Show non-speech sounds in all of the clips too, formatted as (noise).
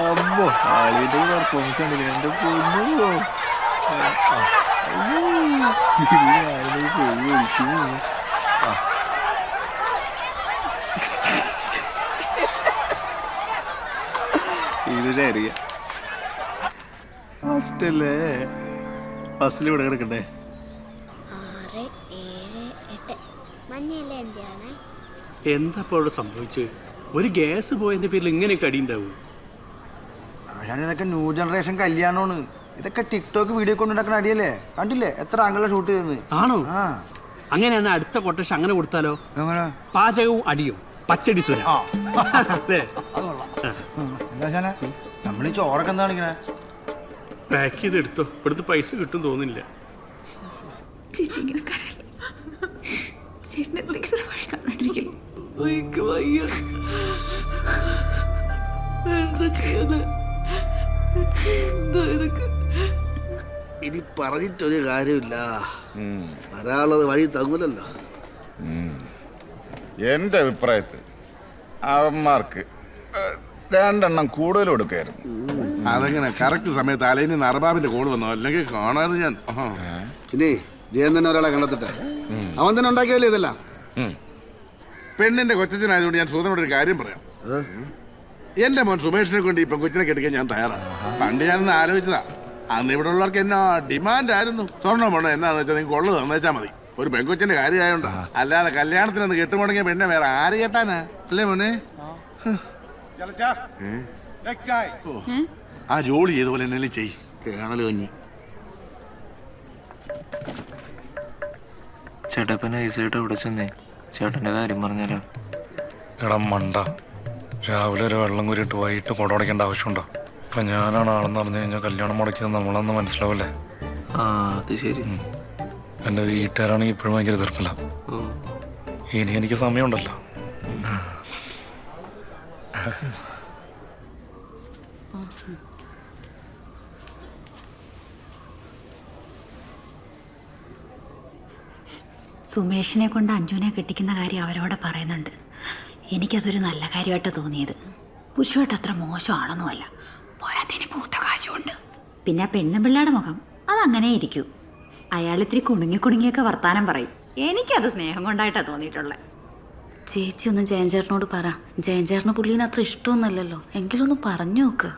അമ്മോ ആളിന്റെ പെർഫോമൻസ് ഉണ്ടല്ലേ എന്റെ പൊന്നോ ഞാനിത് പോയി ഒഴിക്കും ആ. ഇതിനെ അറിയാം. ഫസ്റ്റല്ലേ ഫസ്റ്റിൽ ഇവിടെ കിടക്കണ്ടേ? ആറ് ഏഴ് എട്ട്. മഞ്ഞയല്ലേ എന്തിനാണ് എന്താ ഇപ്പോൾ അവിടെ സംഭവിച്ചത്? ഒരു ഗ്യാസ് പോയതിന്റെ പേരിൽ ഇങ്ങനെയൊക്കെ അടിയുണ്ടാവും ആശാൻ ഇതൊക്കെ ന്യൂ ജനറേഷൻ കല്യാണമാണ്. ഇതൊക്കെ ടിക്ടോക്ക് വീഡിയോ കൊണ്ടുണ്ടാക്കുന്ന അടിയല്ലേ? കണ്ടില്ലേ? എത്ര ആംഗിളെ ഷൂട്ട് ചെയ്തെന്ന്? ആണോ? ആ. അങ്ങനെയാണ് അടുത്ത കൊട്ടേഷൻ അങ്ങനെ കൊടുത്താലോ? എങ്ങനെ? പാചകവും അടിയും. പച്ചടി സുര. അല്ലേ ആശാന? നമ്മൾ ഈ ചോറൊക്കെ എന്താ കാണിക്കണേ? പാക്ക് ചെയ്ത് എടുത്തോ ഇവിടുത്തെ പൈസ കിട്ടും തോന്നില്ല ചേച്ചി ഇങ്ങനെ. ചേട്ടൻ എന്തെങ്കിലും ഒരു വഴി കണ്ടിരിക്കുന്നു (laughs) ഇനി പറഞ്ഞിട്ടൊരു കാര്യമില്ല. ഒരാളത് വഴി തങ്ങൂലല്ലോ. എന്റെ അഭിപ്രായത്തിൽ അവന്മാർക്ക് രണ്ടെണ്ണം കൂടുതൽ കൊടുക്കായിരുന്നു. അതെങ്ങനെ കറക്റ്റ് സമയത്ത് അലൈനി നറബാബിന്റെ കോൾ വന്നോ? അല്ലെങ്കിൽ കാണാതെ ഞാൻ. ഇനി ജയൻ തന്നെ ഒരാളെ കണ്ടെത്തിട്ടെ. അവൻ തന്നെ ഉണ്ടാക്കിയല്ലേ ഇതെല്ലാം? പെണ്ണിന്റെ കൊച്ചനായതുകൊണ്ട് ഞാൻ സൂതനോട് ഒരു കാര്യം പറയാം. എന്റെ മോൻ സുമേഷിനെ കൊണ്ട് ഈ കൊച്ചിനെ കെട്ടിക്കാൻ ഞാൻ തയ്യാറാണ്. പണ്ട് ഞാനൊന്ന് ആലോചിച്ചതാ. അന്ന് ഇവിടെ ഉള്ളവർക്ക് എന്നാ ഡിമാൻഡ് ആയിരുന്നു സ്വർണം വേണം? എന്നാന്ന് വെച്ചാൽ നിങ്ങൾക്ക് ഉള്ളത് തന്നേച്ചാ മതി. ഒരു പെൺകൊച്ചിന്റെ കാര്യമായോണ്ടാ. അല്ലാതെ കല്യാണത്തിനൊന്ന് കെട്ടുമുടങ്ങിയ പെണ്ണെ വേറെ ആര് കേട്ടാനാ? അല്ലേ മോനെ? ആ. ജോലി ചെയ്തപോലെ എന്നെ ചെയ് കേണൽ കഞ്ഞി. ചേട്ടപ്പനെ ഐസായിട്ട് ഇവിടെ ചെന്നേ? ചേട്ടന്റെ കാര്യം പറഞ്ഞാലോ എടാ മണ്ട. രാവിലെ ഒരു വെള്ളം കുരിയിട്ട് വൈകിട്ട് കുടമടയ്ക്കേണ്ട ആവശ്യമുണ്ടോ? അപ്പൊ ഞാനാണ് ആളെന്ന് പറഞ്ഞു കഴിഞ്ഞാൽ കല്യാണം മുടക്കിയത് നമ്മളൊന്നും മനസ്സിലാവില്ലേ? ആ അത് ശരി. എന്റെ വീട്ടുകാരാണെങ്കിൽ ഇപ്പോഴും ഭയങ്കര എതിർപ്പില്ല ഇനി എനിക്ക് സമയമുണ്ടല്ലോ. സുമേഷിനെ കൊണ്ട് അഞ്ജുനെ കെട്ടിക്കുന്ന കാര്യം അവരോട് പറയുന്നുണ്ട്. എനിക്കതൊരു നല്ല കാര്യമായിട്ട് തോന്നിയത്. പുരുഷമായിട്ട് അത്ര മോശമാണെന്നുമല്ല. പോരാത്തതിന് പൂത്ത കാശുണ്ട് പിന്നെ ആ പെണ്ണുപിള്ളയുടെ മുഖം അതങ്ങനെ ഇരിക്കൂ. അയാൾ ഇത്തിരി കുണുങ്ങി കുണുങ്ങിയൊക്കെ വർത്താനം പറയും. എനിക്കത് സ്നേഹം കൊണ്ടായിട്ടാണ് തോന്നിയിട്ടുള്ളത് ചേച്ചി ഒന്ന് ജയൻചേട്ടനോട് പറ. ജയൻചേട്ടന് പുള്ളീനെ അത്ര ഇഷ്ടമൊന്നുമല്ലല്ലോ. എങ്കിലൊന്ന് പറഞ്ഞു നോക്ക്.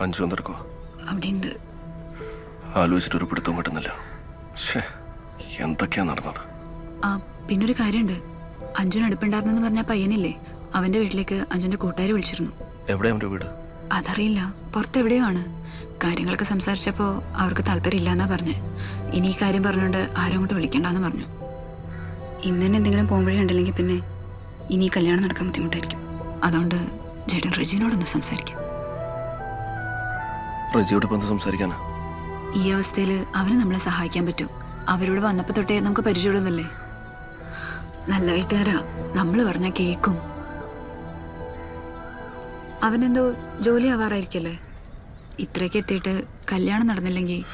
അഞ്ചു വന്നിരിക്കോ ആലോചിച്ചിട്ട് ഒരു പിടുത്തവും കിട്ടുന്നില്ല. ഷേ എന്തൊക്കെയാ നടന്നത്? ആ പിന്നൊരു കാര്യമുണ്ട്. അഞ്ജുന് അടുപ്പുണ്ടായിരുന്നെന്ന് പറഞ്ഞ പയ്യനില്ലേ അവന്റെ വീട്ടിലേക്ക് അഞ്ജുന്റെ കൂട്ടുകാർ വിളിച്ചിരുന്നു. എവിടെ അവന്റെ വീട്? അതറിയില്ല. പുറത്തെവിടെയോ ആണ്. കാര്യങ്ങളൊക്കെ സംസാരിച്ചപ്പോൾ അവർക്ക് താല്പര്യമില്ലെന്നാ പറഞ്ഞു. ഇനി ഈ കാര്യം പറഞ്ഞുകൊണ്ട് ആരും അങ്ങോട്ട് വിളിക്കണ്ടെന്ന് പറഞ്ഞു. ഇന്ന് തന്നെ എന്തെങ്കിലും പോകുമ്പോഴേ ഉണ്ടല്ലെങ്കിൽ പിന്നെ ഇനി കല്യാണം നടക്കാൻ ബുദ്ധിമുട്ടായിരിക്കും. അതുകൊണ്ട് ജേട്ടൻ റജീനോടൊന്ന് സംസാരിക്കാം. റജിയോട് ഇപ്പം എന്ത് സംസാരിക്കാനാ? ഈ അവസ്ഥയിൽ അവന് നമ്മളെ സഹായിക്കാൻ പറ്റും. അവരോട് വന്നപ്പോൾ തൊട്ടേ നമുക്ക് പരിചയമുള്ളതല്ലേ? നല്ല വീട്ടുകാരാ. നമ്മൾ പറഞ്ഞ കേക്കും. അവനെന്തോ ജോലി ആവാറായിരിക്കല്ലേ? ഇത്രയ്ക്ക് എത്തിയിട്ട് കല്യാണം നടന്നില്ലെങ്കിൽ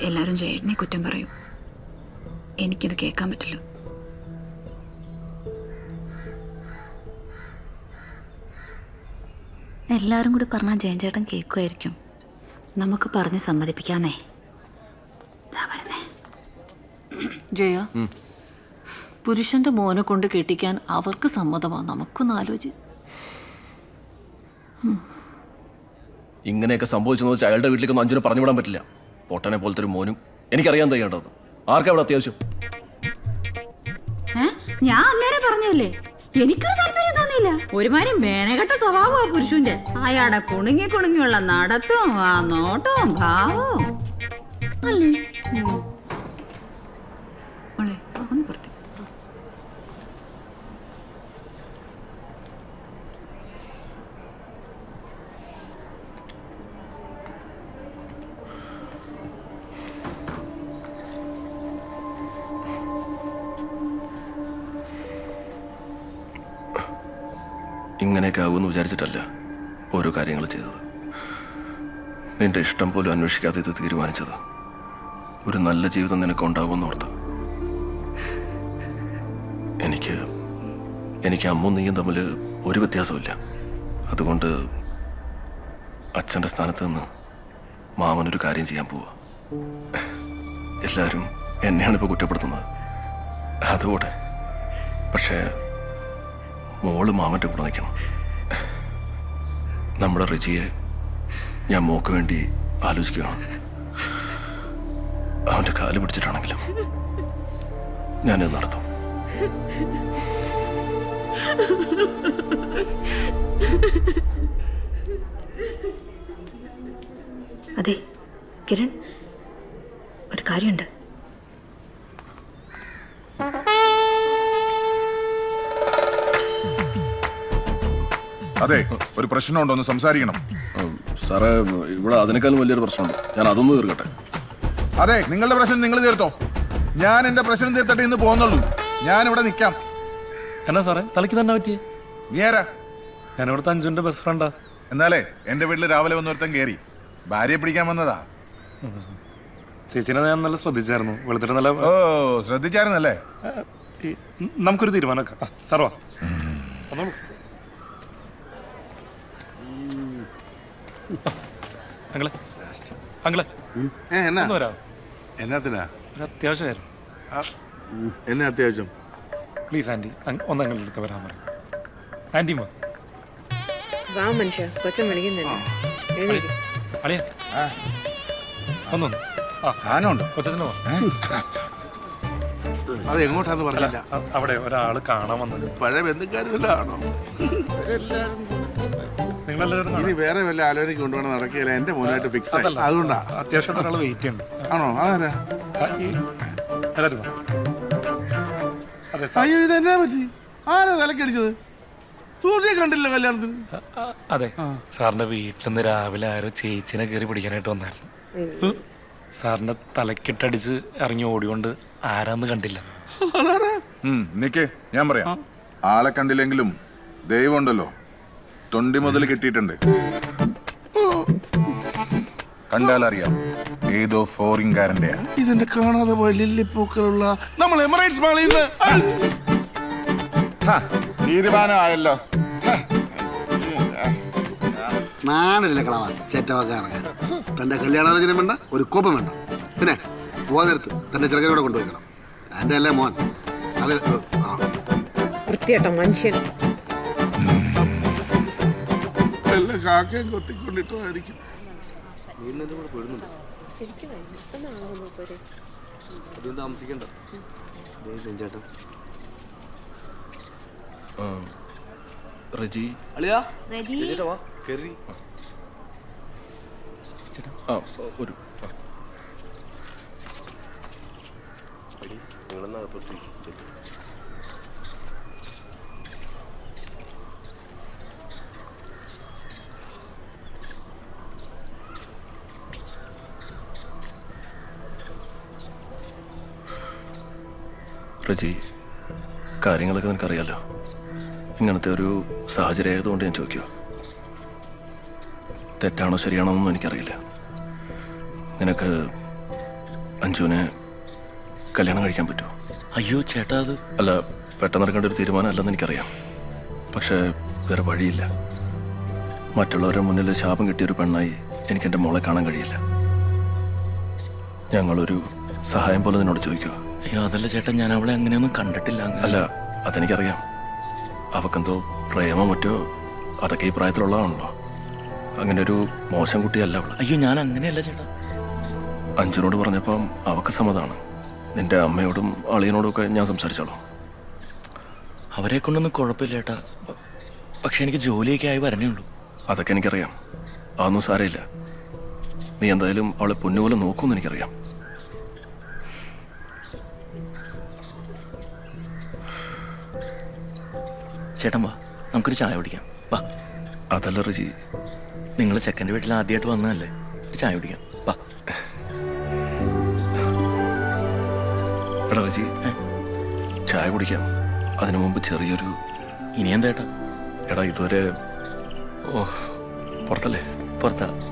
എല്ലാവരും ചേട്ടനെ കുറ്റം പറയും. എനിക്കിത് കേൾക്കാൻ പറ്റില്ല. എല്ലാരും കൂടി പറഞ്ഞാൽ ജയൻ ചേട്ടൻ കേൾക്കുമായിരിക്കും നമുക്ക് പറഞ്ഞ് സമ്മതിപ്പിക്കാന്നേ. ജയോ പുരുഷന്റെ മോനെ കൊണ്ട് കെട്ടിക്കാൻ അവർക്ക് സമ്മതമാ. നമുക്കൊന്ന് ആലോചി ഇങ്ങനെയൊക്കെ സംഭവിച്ചെന്ന് വെച്ചാൽ അയാളുടെ വീട്ടിലേക്കൊന്നും അഞ്ചിനെ പറഞ്ഞു വിടാൻ പറ്റില്ല. പൊട്ടനെ പോലത്തെ ഒരു മോനും. എനിക്കറിയാൻ തയ്യേണ്ടത് ആർക്കാ അവിടെ അത്യാവശ്യം? ഞാൻ അന്നേരം പറഞ്ഞല്ലേ എനിക്കൊരു താല്പര്യം തോന്നിയില്ല ഒരുമാതിരി മേനകെട്ട സ്വഭാവമാ പുരുഷന്റെ. അയാടെ കുണുങ്ങി കുണുങ്ങിയുള്ള നടത്തവും ആ നോട്ടവും ഭാവവും. അല്ലേ? ഇങ്ങനെയൊക്കെ ആകുമെന്ന് വിചാരിച്ചിട്ടല്ല ഓരോ കാര്യങ്ങൾ ചെയ്തത്. നിന്റെ ഇഷ്ടം പോലും അന്വേഷിക്കാതെ ഇത് തീരുമാനിച്ചത് ഒരു നല്ല ജീവിതം നിനക്ക് ഉണ്ടാകുമെന്ന് ഓർത്ത്. എനിക്ക് എനിക്ക് അമ്മും നീയും തമ്മിൽ ഒരു വ്യത്യാസമില്ല അതുകൊണ്ട് അച്ഛന്റെ സ്ഥാനത്ത് നിന്ന് മാമനൊരു കാര്യം ചെയ്യാൻ പോവുക എല്ലാവരും എന്നെയാണ് ഇപ്പോൾ കുറ്റപ്പെടുത്തുന്നത്. അതുകൂടെ പക്ഷേ മോൾ മാമന്റെ കൂടെ നിൽക്കണം. നമ്മുടെ റിജിയെ ഞാൻ മോക്ക് വേണ്ടി ആലോചിക്കുകയാണ്. അവന്റെ കാൽ പിടിച്ചിട്ടാണെങ്കിലും ഞാനിത് നടത്തും. അതെ കിരൺ ഒരു കാര്യമുണ്ട്. അതെ ഒരു പ്രശ്നമുണ്ടോ ഒന്ന് സംസാരിക്കണം. സാറേ ഇവിടെ അതിനേക്കാളും വലിയൊരു പ്രശ്നമുണ്ട്. ഞാൻ അതൊന്ന് തീർക്കട്ടെ. അതെ നിങ്ങളുടെ പ്രശ്നം നിങ്ങൾ തീർത്തോ. ഞാൻ എന്റെ പ്രശ്നം തീർത്തിട്ട് ഇന്ന് പോകുന്നുള്ളൂ. ഞാൻ ഇവിടെ നിൽക്കാം എന്നാ സാറേ തലയ്ക്ക് തന്നെ പറ്റിയേ? നീ ആരാ? ഞാൻ ഇവിടുത്തെ അഞ്ജുന്റെ ബെസ്റ്റ് ഫ്രണ്ടാ എന്നാലേ എന്റെ വീട്ടിൽ രാവിലെ വന്നൊരുത്തൻ കയറി ഭാര്യയെ പിടിക്കാൻ വന്നതാ. ചേച്ചിനെ ഞാൻ നല്ല ശ്രദ്ധിച്ചായിരുന്നു. വെളുത്തിട്ട് നല്ല ഓ ശ്രദ്ധിച്ചായിരുന്നല്ലേ? നമുക്കൊരു തീരുമാനമൊക്കെ സാറോ സാർ വാ വന്നോളൂ. അങ്കിളെ എന്നാ? ഒന്ന് വരാമോ എന്നാത്തിനാ? ഒരു അത്യാവശ്യമായിരുന്നു എന്നാ അത്യാവശ്യം? പ്ലീസ് ആന്റി ഒന്ന് അങ്ങളുടെ അടുത്ത് വരാൻ പറയും. ആന്റി വാ. വാ മനുഷ്യ. കൊച്ചൻ വിളിക്കുന്നില്ല. എഴുന്നേക്ക്. അളിയ ഒന്നൊന്ന് ആ. സാധനമുണ്ട്. അത് എങ്ങോട്ടാന്ന് പറഞ്ഞില്ല. അവിടെ ഒരാൾ കാണാൻ വന്നത് പഴയ ബന്ധുക്കാരും വല്ലതും ആണോ നിങ്ങളെല്ലാവരും ഇനി വേറെ വല്ല ആലോചനയ്ക്ക് കൊണ്ടുപോകണം നടക്കുകയില്ല എന്റെ മോനായിട്ട് ഫിക്സ് ആയി. അതല്ല. അതുകൊണ്ടാ. അത്യാവശ്യം ഒരാൾ വെയിറ്റ് ചെയ്യുന്നുണ്ട് ആണോ? അതാരാ? ആ, ഈ എല്ലാവരും വാ. അതെ സാർ. അയ്യോ ഇത് എന്നാ പറ്റി? ആരാ തലക്കടിച്ചത്? സൂര്യ കണ്ടില്ല കല്യാണത്തിന്. അതെ. സാറിന്റെ വീട്ടിൽ നിന്ന് രാവിലെ ആരോ ചേച്ചിനെ കയറി പിടിക്കാനായിട്ട് വന്നായിരുന്നു. സാറിന്റെ തലക്കിട്ടടിച്ച് ഇറങ്ങി ഓടിയോണ്ട് ആരാന്ന് കണ്ടില്ല. ഉം, നിക്ക് ഞാൻ പറയാം. ആളെ കണ്ടില്ലെങ്കിലും ദൈവം ഉണ്ടല്ലോ തൊണ്ടി മുതൽ കിട്ടിയിട്ടുണ്ട്. കണ്ടാലറിയാം ഏതോ ഫോറിൻകാരന്റെ ഇതിന്റെ കാണാതെ പോയ ലില്ലിപ്പൂക്കളുള്ള നമ്മൾ എമറേറ്റ്സ് മാളിൽ നിന്ന്. തീരുമാനമായല്ലോ. നാടില്ല കളവ? ചേറ്റവാക്കാറങ്ങ തന്റെ കല്യാണാലോചന വേണ്ട ഒരു കോപം വേണ്ട. പിന്നെ പോകാൻ നേരത്ത് തന്റെ ചെറുകനോടെ കൊണ്ടുപോയിക്കണം. എന്റെ അല്ലേ മോൻ. അത് ആ. വൃത്തികെട്ട മനുഷ്യൻ. വല്ല കാക്കയും കൊത്തിക്കൊണ്ടിട്ടതായിരിക്കും. ഉം, റിജി. ആ. ഒരു ആ. റജി കാര്യങ്ങളൊക്കെ നിനക്കറിയാലോ. ഇങ്ങനത്തെ ഒരു സാഹചര്യം ആയതുകൊണ്ട് ഞാൻ ചോദിക്കുമോ തെറ്റാണോ ശരിയാണോ എന്നൊന്നും എനിക്കറിയില്ല. നിനക്ക് അഞ്ജുവിനെ കല്യാണം കഴിക്കാൻ പറ്റുമോ അയ്യോ ചേട്ടാ അത് അല്ല പെട്ടെന്ന് എടുക്കേണ്ട ഒരു തീരുമാനം അല്ലെന്ന് എനിക്കറിയാം. പക്ഷേ വേറെ വഴിയില്ല. മറ്റുള്ളവരുടെ മുന്നിൽ ശാപം കിട്ടിയൊരു പെണ്ണായി എനിക്ക് എന്റെ മോളെ കാണാൻ കഴിയില്ല. ഞങ്ങളൊരു സഹായം പോലെ നിന്നോട് ചോദിക്കുക അയ്യോ അതല്ല ചേട്ടൻ ഞാൻ അവളെ അങ്ങനെയൊന്നും കണ്ടിട്ടില്ല. അല്ല അതെനിക്കറിയാം. അവക്കെന്തോ പ്രേമോ മറ്റോ അതൊക്കെ ഈ പ്രായത്തിലുള്ളതാണല്ലോ. അങ്ങനെ ഒരു മോശം കുട്ടിയല്ല അവൾ. അയ്യോ ഞാൻ അങ്ങനെയല്ല ചേട്ടാ. അഞ്ജുനോട് പറഞ്ഞപ്പം അവക്ക് സമ്മതാണ്. നിന്റെ അമ്മയോടും അളിയനോടും ഒക്കെ ഞാൻ സംസാരിച്ചോളൂ. അവരെ കൊണ്ടൊന്നും കുഴപ്പമില്ല ചേട്ടാ. പക്ഷെ എനിക്ക് ജോലിയൊക്കെ ആയി വരണേ ഉള്ളൂ. അതൊക്കെ എനിക്കറിയാം. അതൊന്നും സാരമില്ല. നീ എന്തായാലും അവളെ പൊന്നുപോലെ നോക്കുമെന്ന് എനിക്കറിയാം. ചേട്ടൻ വാ നമുക്കൊരു ചായ കുടിക്കാം. വാ. അതല്ല റിജി നിങ്ങൾ ചെക്കന്റെ വീട്ടിൽ ആദ്യമായിട്ട് വന്നതല്ലേ? ഒരു ചായ കുടിക്കാം. വാ. എടാ റിജി ചായ കുടിക്കാം. അതിനു മുമ്പ് ചെറിയൊരു ഇനി എന്താ ചേട്ടാ? എടാ ഇതുവരെ ഓ. പുറത്തല്ലേ? പുറത്താ.